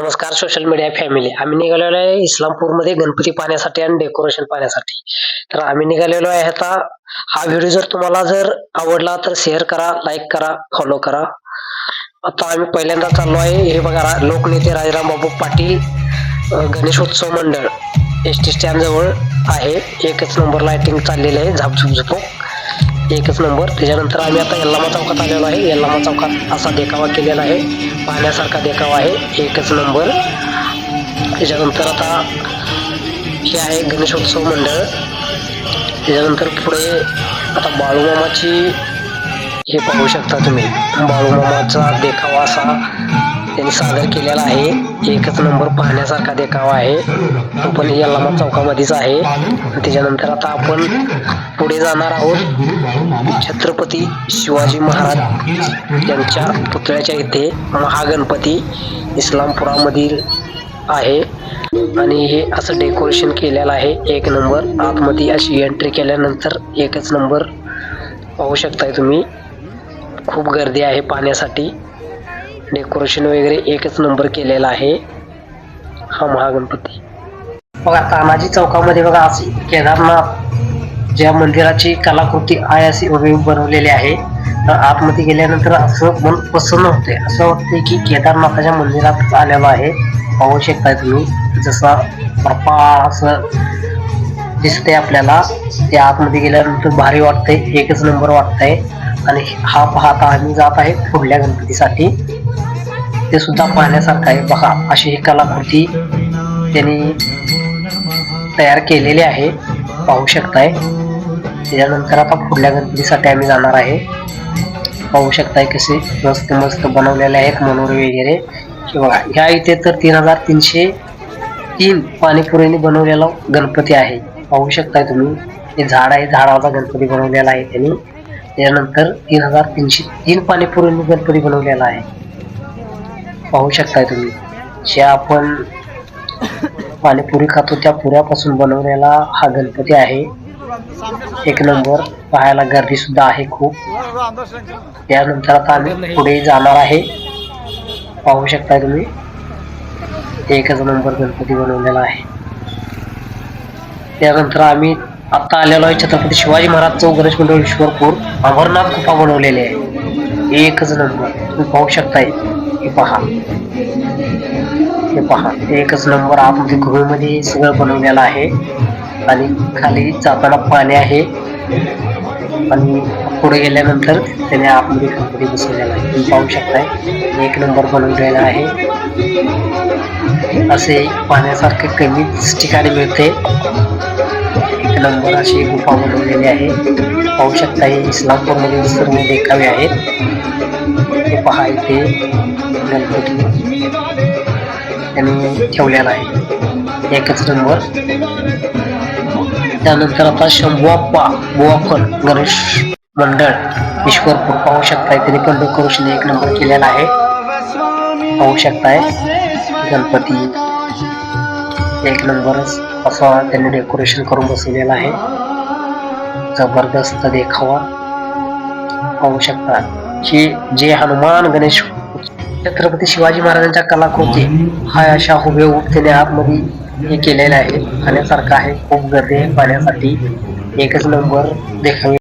नमस्कार social media family आम्ही निघालेलो आहे इस्लामपूरमध्ये गणपती पाहण्यासाठी आणि डेकोरेशन पाहण्यासाठी. तर आम्ही निघालेलो आहे आता. हा व्हिडिओ जर तुम्हाला जर आवडला तर शेअर करा लाईक करा फॉलो करा. आता आम्ही पहिल्यांदा चाललो आहे. हे बघा रा- लोकनेते राजाराम बाबू पाटील गणेश गणेशोत्सव मंडळ. एस टी स्टँड जवळ आहे. एकच नंबर लायटिंग चाललेली आहे. झापझुप झुपूक. एकच नंबर. त्याच्यानंतर आम्ही आता यल्लामा चौकात आलेलो आहे. यल्लामा चौकात असा देखावा केलेला आहे. पाहण्यासारखा देखावा आहे. एकच नंबर. त्याच्यानंतर आता हे आहे गणेशोत्सव मंडळ. त्याच्यानंतर पुढे आता बाळूमामाची हे पाहू शकता तुम्ही. बाळूमामाचा देखावा असा त्यांनी सादर केलेला आहे. एकच नंबर पाहण्यासारखा देखावा आहे. तो पण यल्लामा चौकामध्येच आहे. त्याच्यानंतर आता आपण पुढे जाणार आहोत. छत्रपती शिवाजी महाराज यांच्या पुतळ्याच्या इथे महागणपती इस्लामपुरामधील आहे. आणि हे असं डेकोरेशन केलेलं आहे. एक नंबर. आतमध्ये अशी एंट्री केल्यानंतर एकच नंबर पाहू शकताय तुम्ही. खूप गर्दी आहे पाहण्यासाठी. डेकोरेशन वगैरे एकच नंबर केलेला आहे. हा महागणपती. बघा तानाजी चौकामध्ये बघा अशी केदारनाथ ज्या मंदिराची कलाकृती आहे अशी उभी बनवलेली आहे. तर आतमध्ये गेल्यानंतर असं मन प्रसन्न होते असं वाटते की केदारनाथाच्या मंदिरात आलेलो आहे. पाहू शकताय तुम्ही. जसा बर्फा असं दिसते आपल्याला. ते आतमध्ये गेल्यानंतर भारी वाटतंय. एकच नंबर वाटतंय. आणि हा पाहता आम्ही जात आहे पुढल्या गणपतीसाठी. ते सुद्धा पाहण्यासारखं आहे. बघा अशी ही कलाकृती त्यांनी तयार केलेली आहे. पाहू शकताय. त्याच्यानंतर आता पुढल्या गणपतीसाठी आम्ही जाणार आहे. पाहू शकताय कसे मस्त मस्त बनवलेले आहेत मनोरे वगैरे. बघा ह्या इथे तर तीन हजार तीनशे तीन पाणीपुरीने बनवलेला गणपती आहे. पाहू शकताय तुम्ही. हे झाड आहे झाडाचा गणपती बनवलेला आहे त्यांनी. त्यानंतर तीन हजार तीनशे तीन पाणीपुरीने गणपती बनवलेला आहे. पाहू शकताय तुम्ही. जे आपण पाणीपुरी खातो त्या पुऱ्यापासून बनवलेला हा गणपती आहे. एक नंबर पाहायला गर्दी सुद्धा आहे खूप. त्यानंतर आता आम्ही पुढे जाणार आहे. पाहू शकताय तुम्ही. एकच नंबर गणपती बनवलेला आहे. त्यानंतर आम्ही आता आलेलो आहे छत्रपती शिवाजी महाराज चौक गणेश मंडळ ईश्वरपूर. अमरनाथ गुफा बनवलेले आहे. एकच नंबर. तुम्ही पाहू शकताय. हे पहा. हे पहा. एकच नंबर आतमध्ये गुहेमध्ये सगळं बनवलेलं आहे. आणि खाली जाताना पाणी आहे. आणि पुढे गेल्यानंतर त्याने आतमध्ये गणपती बसवलेला आहे. तुम्ही पाहू शकताय. एक नंबर बनवलेला आहे. असे पाहण्यासारखे कमीच ठिकाणी मिळते. नंबर अशी गुफा बनवलेली आहे. पाहू शकता हे मध्ये सर्व देखावे आहेत. हे पहा इथे गणपती त्यांनी ठेवलेला आहे. एकच नंबर. त्यानंतर आता शंभुआप्पा बुवाफल गणेश मंडळ ईश्वरपूर. पाहू शकताय त्यांनी पण डेकोरेशन एक नंबर केलेला आहे. पाहू शकताय गणपती. एक नंबरच असा त्यांनी डेकोरेशन करून बसवलेला आहे. जबरदस्त देखावा. पाहू शकता की जे हनुमान गणेश छत्रपती शिवाजी महाराजांच्या कलाकृती हा अशा हुबेहूब त्याने आतमध्ये हे केलेलं आहे. पाहण्यासारखं आहे. खूप गर्दी आहे पाहण्यासाठी. एकच नंबर देखावे.